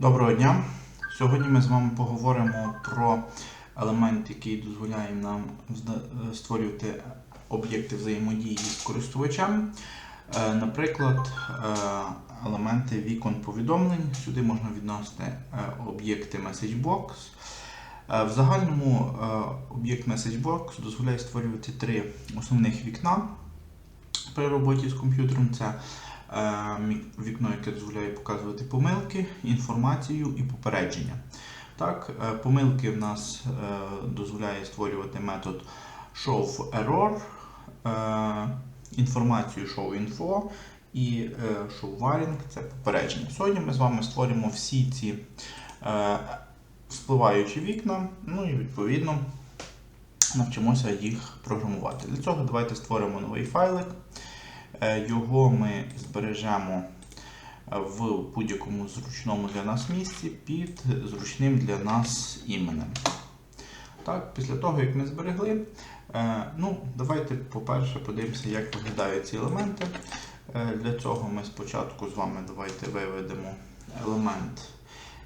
Доброго дня! Сьогодні ми з вами поговоримо про елемент, який дозволяє нам е, створювати об'єкти взаємодії з користувачем. Е, Наприклад, е, елементи вікон повідомлень. Сюди можна відносити об'єкти MessageBox. В загальному об'єкт MessageBox дозволяє створювати три основних вікна при роботі з комп'ютером. Це вікно, яке дозволяє показувати помилки, інформацію і попередження. Так, е, помилки в нас е, дозволяє створювати метод showError, е, інформацію showInfo і е, showWaring – це попередження. Сьогодні ми з вами створимо всі ці е, вспливаючі вікна, ну і відповідно навчимося їх програмувати. Для цього давайте створимо новий файлик. Е, Його ми збережемо е, в будь-якому зручному для нас місці під зручним для нас іменем. Так, після того, як ми зберегли, е, ну, давайте, по-перше, подивимося, як виглядають ці елементи. Для цього ми спочатку з вами давайте виведемо елемент,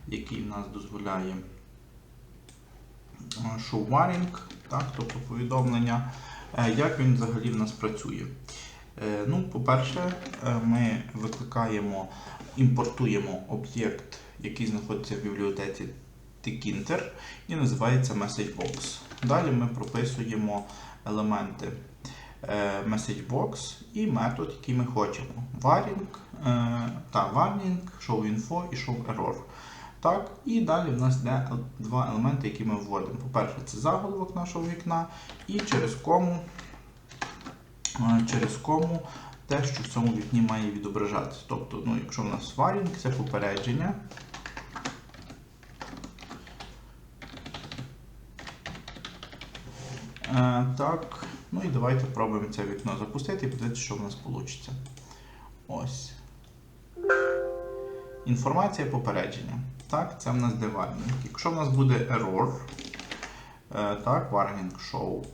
який в нас дозволяє так, тобто повідомлення, як він взагалі в нас працює. Е, Ну, по-перше, е, ми викликаємо, імпортуємо об'єкт, який знаходиться в бібліотеці tkinter і називається MessageBox. Далі ми прописуємо елементи е, MessageBox і метод, який ми хочемо. Varing, е, та warning, showInfo і showError. Так, і далі в нас йде два елементи, які ми вводимо. По-перше, це заголовок нашого вікна, і через кому через кому те, що в цьому вікні має відображатися. Тобто, ну, якщо в нас варінг, це попередження. Е, так, ну і давайте пробуємо це вікно запустити і подивитися, що в нас вийде. Ось. Інформація попередження. Так, це в нас де warning. Якщо в нас буде error, е, так, warning show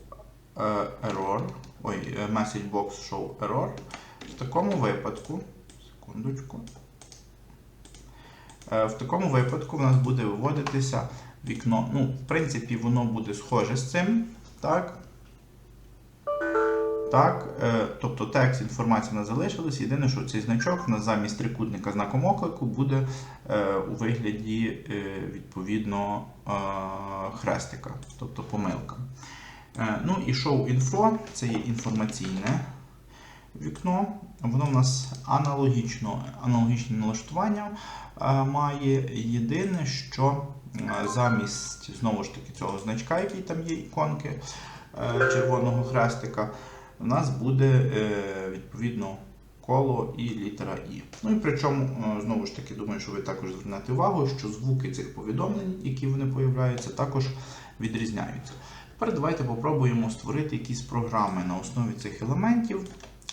error, ой, е, message box show error, в такому випадку, секундочку, Е, в такому випадку в нас буде виводитися вікно. Ну, в принципі, воно буде схоже з цим. Так. Так, е, тобто текст, інформація не залишилась. Єдине, що цей значок на замість трикутника знаком оклику буде е, у вигляді е, відповідно е, хрестика, тобто помилка. Е, ну і show info це є інформаційне вікно. Воно в нас аналогічно, аналогічне налаштування е, має. Єдине, що е, замість знову ж таки цього значка, який там є іконки червоного хрестика, у нас буде відповідно коло і літера І. Ну і причому, знову ж таки, думаю, що ви також звернете увагу, що звуки цих повідомлень, які вони появляються, також відрізняються. Тепер давайте попробуємо створити якісь програми на основі цих елементів.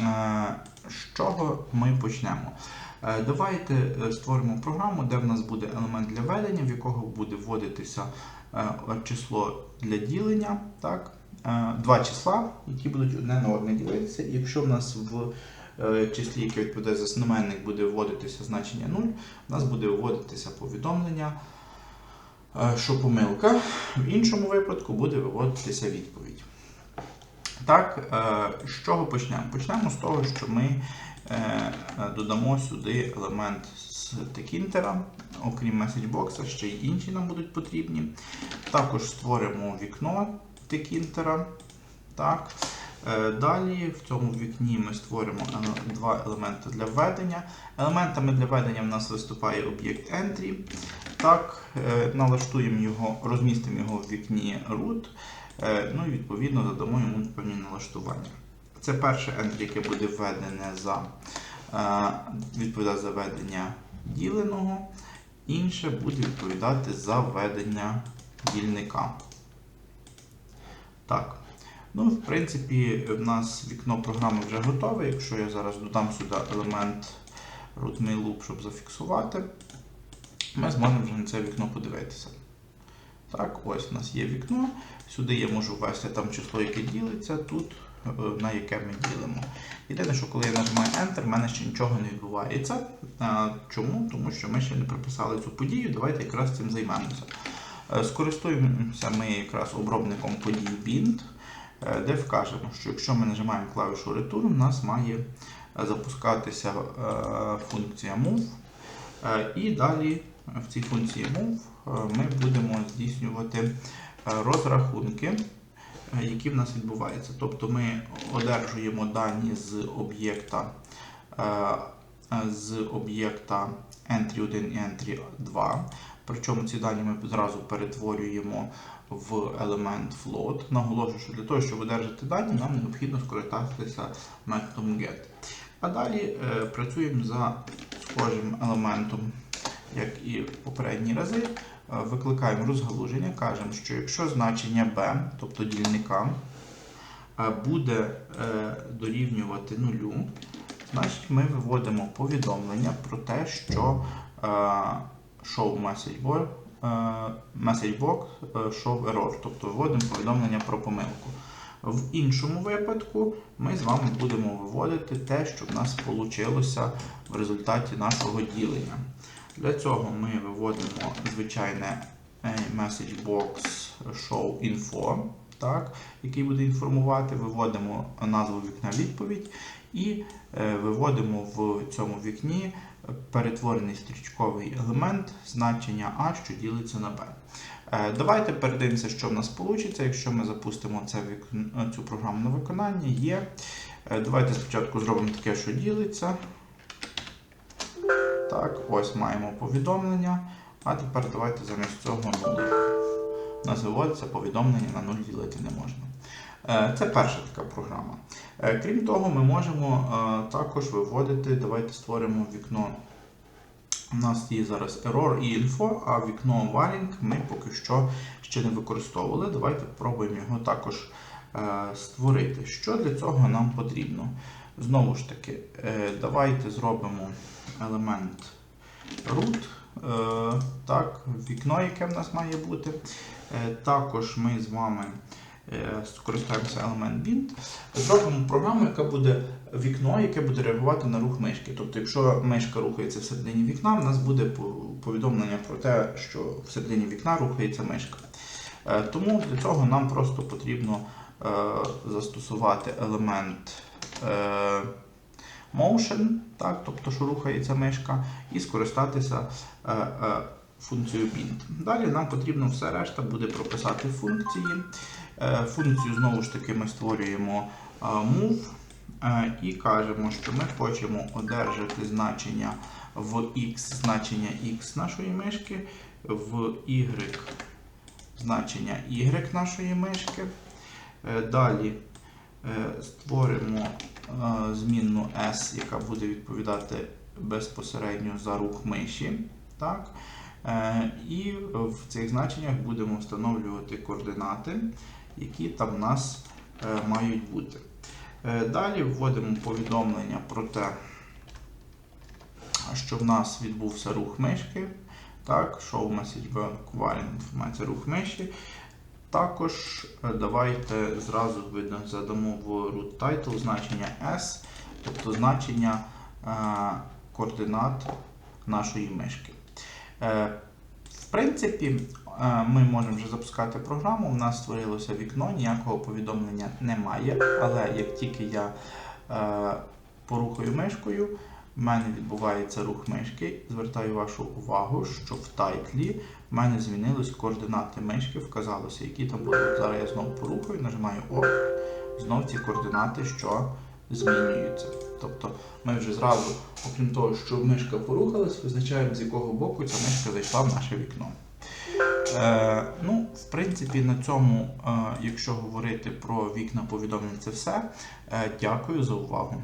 Е, З чого ми почнемо? Е, Давайте е, створимо програму, де в нас буде елемент для ведення, в якого буде вводитися число для ділення. Так? Два числа, які будуть одне на одне ділитися. І якщо в нас в числі, яке відповідає за знаменник, буде вводитися значення 0, у нас буде вводитися повідомлення, що помилка. В іншому випадку буде виводитися відповідь. Так, е, з чого почнемо? Почнемо з того, що ми е, додамо сюди елемент з текінтера, окрім MessageBox, ще й інші нам будуть потрібні. Також створимо вікно текінтера. Так. Е, Далі в цьому вікні ми створимо два елементи для введення. Елементами для введення в нас виступає об'єкт Entry. Так, е, налаштуємо його, розмістимо його в вікні root. Е, Ну і відповідно задамо йому певні налаштування. Це перше entry, яке буде введене за е, відповідає за ведення діленого, інше буде відповідати за введення дільника. Так. Ну, в принципі, в нас вікно програми вже готове. Якщо я зараз додам сюди елемент root loop, щоб зафіксувати, ми зможемо вже на це вікно подивитися. Так, ось у нас є вікно. Сюди я можу ввести там число, яке ділиться. Тут е, на яке ми ділимо. Єдине, що коли я нажимаю Enter, в мене ще нічого не відбувається. Чому? Тому що ми ще не приписали цю подію. Давайте якраз цим займемося. Е, Скористуємося ми якраз обробником подій bind, де вкажемо, що якщо ми нажимаємо клавішу Return, у нас має е, запускатися е, функція move. Е, І далі в цій функції move е, ми будемо здійснювати е, розрахунки, е, які в нас відбуваються. Тобто ми одержуємо дані з об'єкта е, е, з об'єкта entry 1 і entry 2. Причому ці дані ми зразу перетворюємо в елемент float. Наголошую, що для того, щоб одержати дані, нам необхідно скористатися методом get. А далі е, працюємо за схожим елементом, як і в попередні рази. Е, Викликаємо розгалуження, кажемо, що якщо значення b, тобто дільника, е, буде е, дорівнювати нулю, значить ми виводимо повідомлення про те, що е, show message message box е, show error, тобто виводимо повідомлення про помилку. В іншому випадку ми з вами будемо виводити те, що в нас вийшло в результаті нашого ділення. Для цього ми виводимо звичайне е, message box show info, так, який буде інформувати, виводимо назву вікна відповідь і е, виводимо в цьому вікні перетворений стрічковий елемент значення А, що ділиться на Б. Е, Давайте передивимося, що в нас вийде, якщо ми запустимо це цю програму на виконання. Є. Е, Давайте спочатку зробимо таке, що ділиться. Так, ось маємо повідомлення. А тепер давайте замість цього 0. У повідомлення на 0 ділити не можна. Е, Це перша така програма. Е, Крім того, ми можемо е, також виводити, давайте створимо вікно. У нас є зараз error і info, а вікно warning ми поки що ще не використовували. Давайте спробуємо його також створити. Що для цього нам потрібно? Знову ж таки, давайте зробимо елемент root, так, вікно, яке в нас має бути. Також ми з вами скористаємося елемент bind. Зробимо програму, яка буде вікно, яке буде реагувати на рух мишки. Тобто, якщо мишка рухається всередині вікна, в нас буде повідомлення про те, що всередині вікна рухається мишка. Е, Тому для цього нам просто потрібно е, застосувати елемент е, motion, так, тобто, що рухається мишка, і скористатися е, е, bind. Далі нам потрібно все решта буде прописати функції. Е, Функцію знову ж таки ми створюємо е, move е, і кажемо, що ми хочемо одержати значення в x значення x нашої мишки, в y значення y нашої мишки. Е, Далі е, створимо е, змінну S, яка буде відповідати безпосередньо за рух миші. Так? Е, І в цих значеннях будемо встановлювати координати, які там в нас е, мають бути. Е, Далі вводимо повідомлення про те, що в нас відбувся рух мишки. Так, show message bank інформація рух миші. Також давайте зразу задамо в root title значення S, тобто значення координат нашої мишки. Е, в принципі, е, ми можемо вже запускати програму. У нас створилося вікно, ніякого повідомлення немає. Але як тільки я е, порухаю мишкою, в мене відбувається рух мишки. Звертаю вашу увагу, що в тайтлі в мене змінились координати мишки, вказалося, які там були. Зараз я знову порухаю, нажимаю ОК, знов ці координати, що змінюються. Тобто ми вже зразу, окрім того, що мишка порухалась, визначаємо, з якого боку ця мишка зайшла в наше вікно. Е, ну, в принципі, на цьому, е, якщо говорити про вікна повідомлень, це все. Е, дякую за увагу.